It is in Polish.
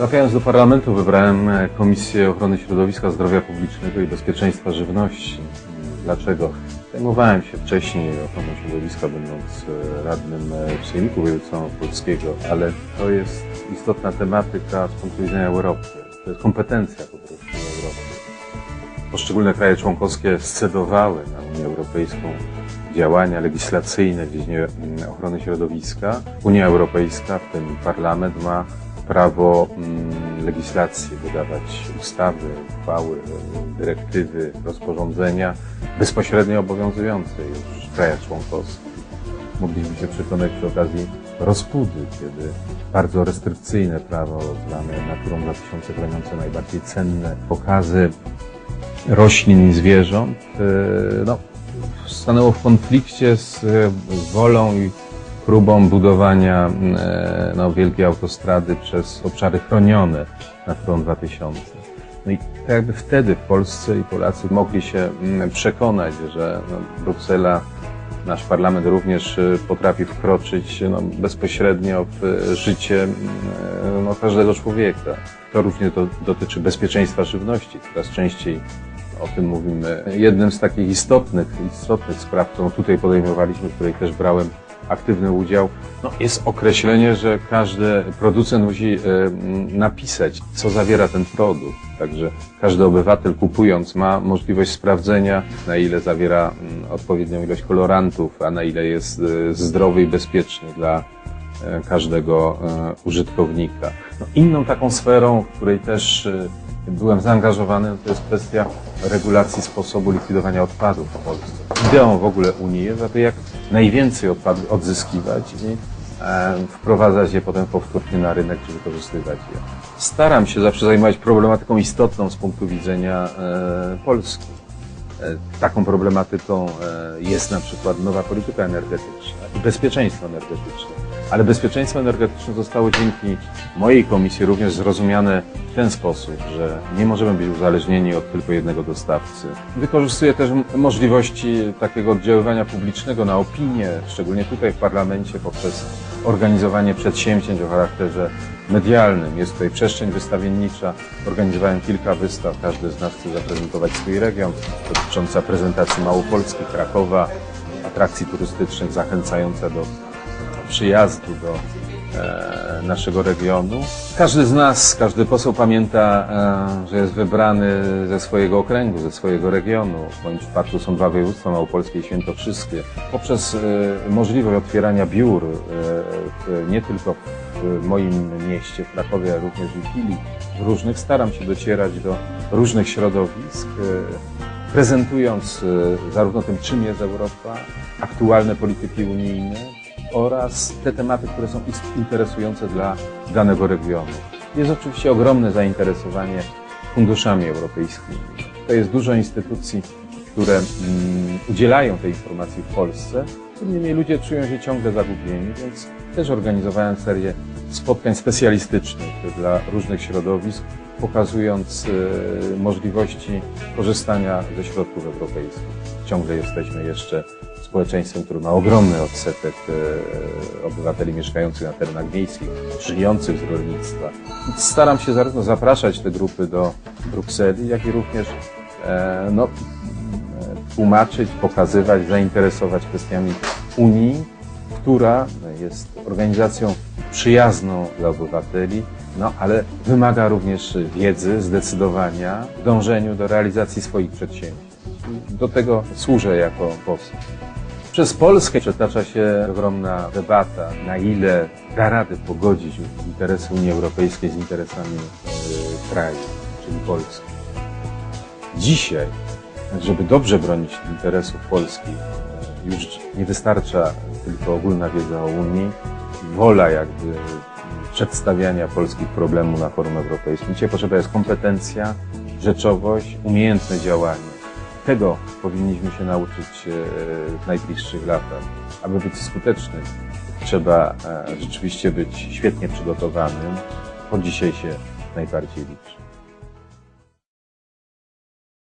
Trafiając do parlamentu wybrałem e, Komisję Ochrony Środowiska, Zdrowia Publicznego i Bezpieczeństwa Żywności. Dlaczego? Zajmowałem się wcześniej ochroną środowiska, będąc e, radnym e, w Sejmiku Województwa Polskiego, ale to jest istotna tematyka z punktu widzenia Europy. To jest kompetencja po prostu Europy. Poszczególne kraje członkowskie scedowały na Unię Europejską działania legislacyjne w dziedzinie mm, ochrony środowiska. Unia Europejska, w tym Parlament, ma prawo mm, legislacji, wydawać ustawy, uchwały, e, dyrektywy, rozporządzenia bezpośrednio obowiązujące już w krajach członkowskich. Mogliśmy się przekonać przy okazji rozpudy, kiedy bardzo restrykcyjne prawo zwane naturą 2000 chroniące najbardziej cenne pokazy roślin i zwierząt e, no, stanęło w konflikcie z e, wolą i próbą budowania e, no, wielkiej autostrady przez obszary chronione Naturą 2000. No i tak jakby wtedy w Polsce i Polacy mogli się mm, przekonać, że no, Bruksela, nasz parlament również e, potrafi wkroczyć no, bezpośrednio w e, życie mm, no, każdego człowieka. To również do, dotyczy bezpieczeństwa żywności. Coraz częściej o tym mówimy. Jednym z takich istotnych, istotnych spraw, którą tutaj podejmowaliśmy, w której też brałem aktywny udział, no, jest określenie, że każdy producent musi e, napisać, co zawiera ten produkt. Także każdy obywatel kupując ma możliwość sprawdzenia, na ile zawiera odpowiednią ilość kolorantów, a na ile jest e, zdrowy i bezpieczny dla e, każdego użytkownika. No, inną taką sferą, w której też byłem zaangażowany, to jest kwestia regulacji sposobu likwidowania odpadów w Polsce. Ideą w ogóle Unii jest, aby jak najwięcej odpadów odzyskiwać i e, wprowadzać je potem powtórnie na rynek, czy wykorzystywać je. Staram się zawsze zajmować problematyką istotną z punktu widzenia e, Polski. E, Taką problematyką jest na przykład nowa polityka energetyczna i bezpieczeństwo energetyczne. Ale bezpieczeństwo energetyczne zostało dzięki mojej komisji również zrozumiane w ten sposób, że nie możemy być uzależnieni od tylko jednego dostawcy. Wykorzystuję też możliwości takiego oddziaływania publicznego na opinię, szczególnie tutaj w parlamencie, poprzez organizowanie przedsięwzięć o charakterze medialnym. Jest tutaj przestrzeń wystawiennicza. Organizowałem kilka wystaw. Każdy z nas chce zaprezentować swój region, dotycząca prezentacji Małopolski, Krakowa, atrakcji turystycznych zachęcająca do przyjazdu do e, naszego regionu. Każdy z nas, każdy poseł pamięta, e, że jest wybrany ze swojego okręgu, ze swojego regionu. W moim przypadku są dwa województwa, Małopolskie i Świętokrzyskie. Poprzez e, możliwość otwierania biur, nie tylko w moim mieście, w Krakowie, ale również w Wili, w różnych, staram się docierać do różnych środowisk, prezentując zarówno tym, czym jest Europa, aktualne polityki unijne, oraz te tematy, które są interesujące dla danego regionu. Jest oczywiście ogromne zainteresowanie funduszami europejskimi. To jest dużo instytucji, które mm, udzielają tej informacji w Polsce. Tym niemniej ludzie czują się ciągle zagubieni, więc też organizowałem serię spotkań specjalistycznych dla różnych środowisk, pokazując e, możliwości korzystania ze środków europejskich. Ciągle jesteśmy jeszcze społeczeństwem, które ma ogromny odsetek e, obywateli mieszkających na terenach wiejskich, żyjących z rolnictwa. Staram się zarówno zapraszać te grupy do Brukseli, jak i również e, no, tłumaczyć, pokazywać, zainteresować kwestiami Unii, która jest organizacją przyjazną dla obywateli, no ale wymaga również wiedzy, zdecydowania w dążeniu do realizacji swoich przedsięwzięć. Do tego służę jako poseł. Przez Polskę przetacza się ogromna debata, na ile da radę pogodzić interesy Unii Europejskiej z interesami e, kraju, czyli Polski. Dzisiaj, żeby dobrze bronić interesów Polski, e, już nie wystarcza tylko ogólna wiedza o Unii, wola jakby przedstawiania polskich problemów na forum europejskim. Dzisiaj potrzeba jest kompetencja, rzeczowość, umiejętne działanie. Tego powinniśmy się nauczyć e, w najbliższych latach. Aby być skutecznym, trzeba e, rzeczywiście być świetnie przygotowanym. To dzisiaj się najbardziej liczy.